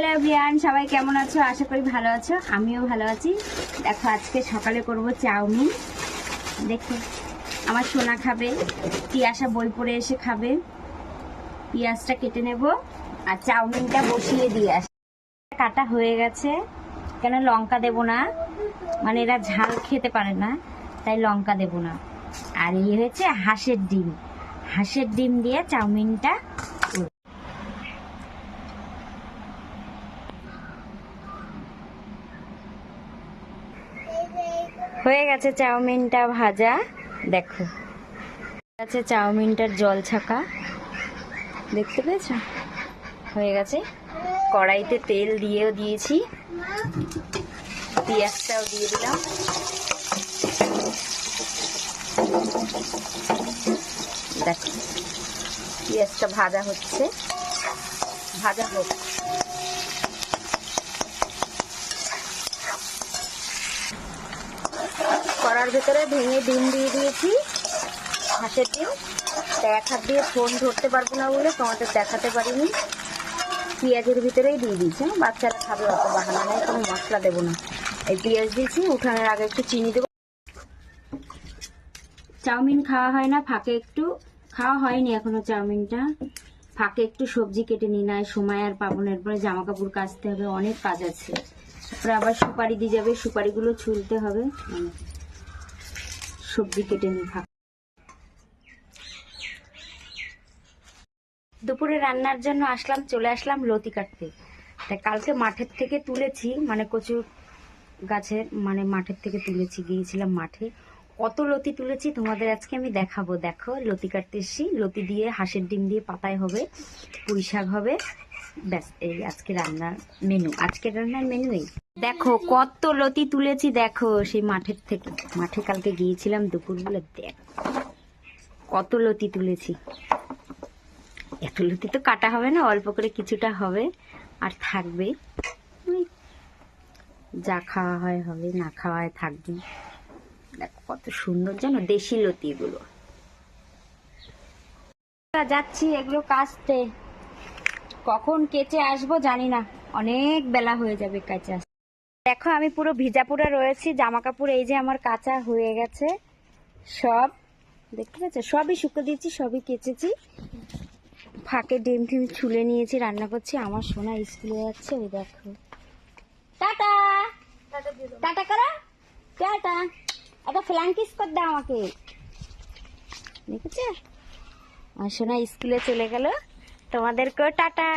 Hello everyone সবাই কেমন আছো? আশা করি ভালো আছো। আমিও ভালো আছি। দেখো, আজকে সকালে করব চাউমিন। দেখো, আমার সোনা খাবে তিয়াসা বই পড়ে এসে খাবে। পেঁয়াজটা কেটে নেব আর চাউমিনটা বসিয়ে দিয়ে আস কাটা হয়ে গেছে। কেন লঙ্কা দেব না? মানে এরা ঝাল খেতে পারে না, তাই লঙ্কা দেব না। আর এই হয়েছে হাঁসের ডিম। হাঁসের ডিম দিয়ে চাউমিনটা করব। হয়ে গেছে চাউমিনটা ভাজা, দেখো। আছে চাউমিনটার জল ছাকা। দেখতে পেয়েছ? হয়ে গেছে। কড়াইতে তেল দিয়েও দিয়েছি। পেঁয়াজটাও দিয়ে দিলাম। দেখো, পেঁয়াজটা ভাজা হচ্ছে। ভাজা হোক। কড়ার ভেতরে ভেঙে ডিম দিয়ে দিয়েছি, হাঁসের ডিম। এক হাত দিয়ে ফোন ধরতে পারব না বলে তোমাদের দেখাতে পারিনি। পেঁয়াজের ভিতরেই দিয়ে দিয়েছি। হ্যাঁ? বাচ্চারা খাবে, অত বাহানা নেই, কোনো মশলা দেবো না। এই পেঁয়াজ দিয়েছি, উঠানোর আগে একটু চিনি দেবো। চাউমিন খাওয়া হয় না, ফাঁকে একটু। খাওয়া হয়নি এখনও চাউমিনটা। ফাঁকে একটু সবজি কেটে নিই না সময় আর পাবো না। এরপরে জামা কাপড় কাচতে হবে, অনেক কাজ আছে। তারপরে আবার সুপারি দিয়ে যাবে, সুপারিগুলো ছুলতে হবে। সবজি কেটে নিই ফাঁক দুপুরে রান্নার জন্য আসলাম, চলে আসলাম লতি কাটতে। তাই কালকে মাঠের থেকে তুলেছি মানে কচু গাছের মানে মাঠের থেকে তুলেছি, গিয়েছিলাম মাঠে। কত লতি তুলেছি, তোমাদের আজকে আমি দেখাবো। দেখো লতি কাটতে এসছি লতি দিয়ে হাঁসের ডিম দিয়ে পাতায় হবে, পুঁই শাক হবে। ব্যাস, এই আজকে রান্নার মেনু আজকের রান্নার মেনু এই। দেখো, কত লতি তুলেছি, দেখো, সেই মাঠের থেকে। মাঠে কালকে গিয়েছিলাম দুপুরবেলা, দেখ, কত লতি তুলেছি। এত লতি তো কাটা হবে না, অল্প করে কিছুটা হবে, আর থাকবে। যা খাওয়া হয় হবে, না খাওয়া হয় থাকবে। দেখো, কত সুন্দর, জানো, দেশি লতি এগুলো। যাচ্ছি এগুলো কাচতে। কখন কেচে আসব জানি না, অনেক বেলা হয়ে যাবে আসতে দেখো, আমি পুরো ভিজা পুরো রয়েছি জামা কাপড় এই যে আমার কাঁচা হয়ে গেছে, সব, দেখতে পাচ্ছ? সবই শুকো দিয়েছি, সবই কেচেছি। ফাঁকে ডিম টিম ছুলে নিয়েছি, রান্না করছি। আমার সোনা স্কুলে যাচ্ছে, ওই দেখো। টাটা! টাটা করা? টাটা! একটা ফ্ল্যাং কিস কর দাও আমাকে। দেখেছে? আমার সোনা স্কুলে চলে গেল। তোমাদেরকেও টাটা!